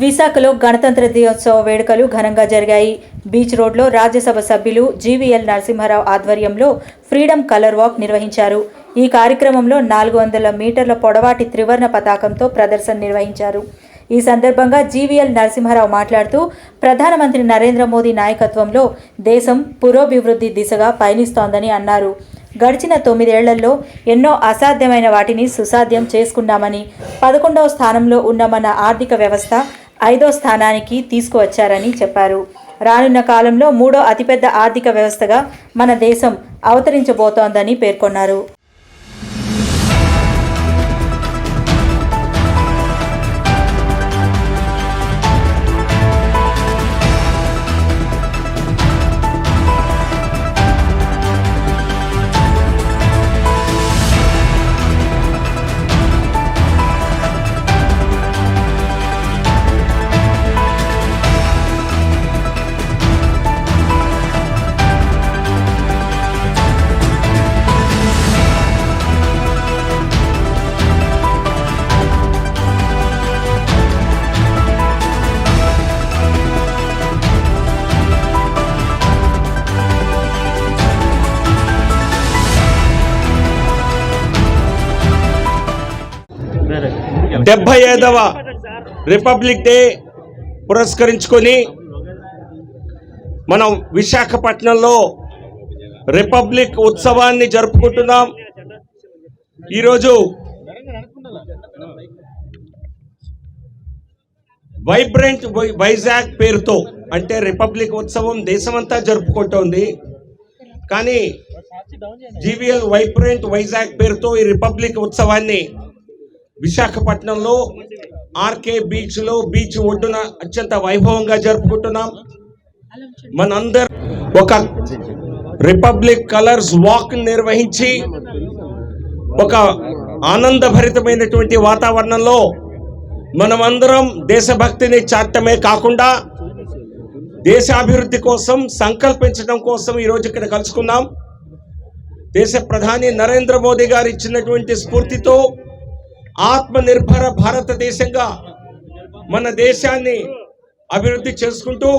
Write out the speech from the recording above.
విశాఖలో గణతంత్ర దినోత్సవ వేడుకలు ఘనంగా జరిగాయి. బీచ్ రోడ్లో రాజ్యసభ సభ్యులు జీవీఎల్ నరసింహారావు ఆధ్వర్యంలో ఫ్రీడమ్ కలర్ వాక్ నిర్వహించారు. ఈ కార్యక్రమంలో నాలుగు వందల మీటర్ల పొడవాటి త్రివర్ణ పతాకంతో ప్రదర్శన నిర్వహించారు. ఈ సందర్భంగా జీవీఎల్ నరసింహారావు మాట్లాడుతూ ప్రధానమంత్రి నరేంద్ర మోదీ నాయకత్వంలో దేశం పురోభివృద్ధి దిశగా పయనిస్తోందని అన్నారు. గడిచిన తొమ్మిదేళ్ళలో ఎన్నో అసాధ్యమైన వాటిని సుసాధ్యం చేసుకున్నామని పదకొండవ స్థానంలో ఉన్న మన ఆర్థిక వ్యవస్థ ఐదో స్థానానికి తీసుకువచ్చారని చెప్పారు. రానున్న కాలంలో మూడో అతిపెద్ద ఆర్థిక వ్యవస్థగా మన దేశం అవతరించబోతోందని పేర్కొన్నారు. డెబ్బై ఐదవ రిపబ్లిక్ డే పురస్కరించుకొని మనం విశాఖపట్నంలో రిపబ్లిక్ ఉత్సవాన్ని జరుపుకుంటున్నాం. ఈరోజు వైబ్రెంట్ వై- వైజాగ్ పేరుతో అంటే రిపబ్లిక్ ఉత్సవం దేశమంతా జరుపుకుంటోంది. కానీ జీవీఎల్ వైబ్రెంట్ వైజాగ్ పేరుతో ఈ రిపబ్లిక్ ఉత్సవాన్ని విశాఖపట్నంలో ఆర్కే బీచ్లో బీచ్ ఒడ్డున అత్యంత వైభవంగా జరుపుకుంటున్నాం. మనందరం ఒక రిపబ్లిక్ కలర్స్ వాక్ నిర్వహించి ఒక ఆనందభరితమైనటువంటి వాతావరణంలో మనమందరం దేశభక్తిని చాటమే కాకుండా దేశాభివృద్ధి కోసం సంకల్పించడం కోసం ఈరోజు ఇక్కడ కలుసుకున్నాం. దేశ ప్రధాని నరేంద్ర మోదీ గారు ఇచ్చినటువంటి స్ఫూర్తితో ఆత్మనిర్భర భారతదేశంగా మన దేశాన్ని అభివృద్ధి చేసుకుంటూ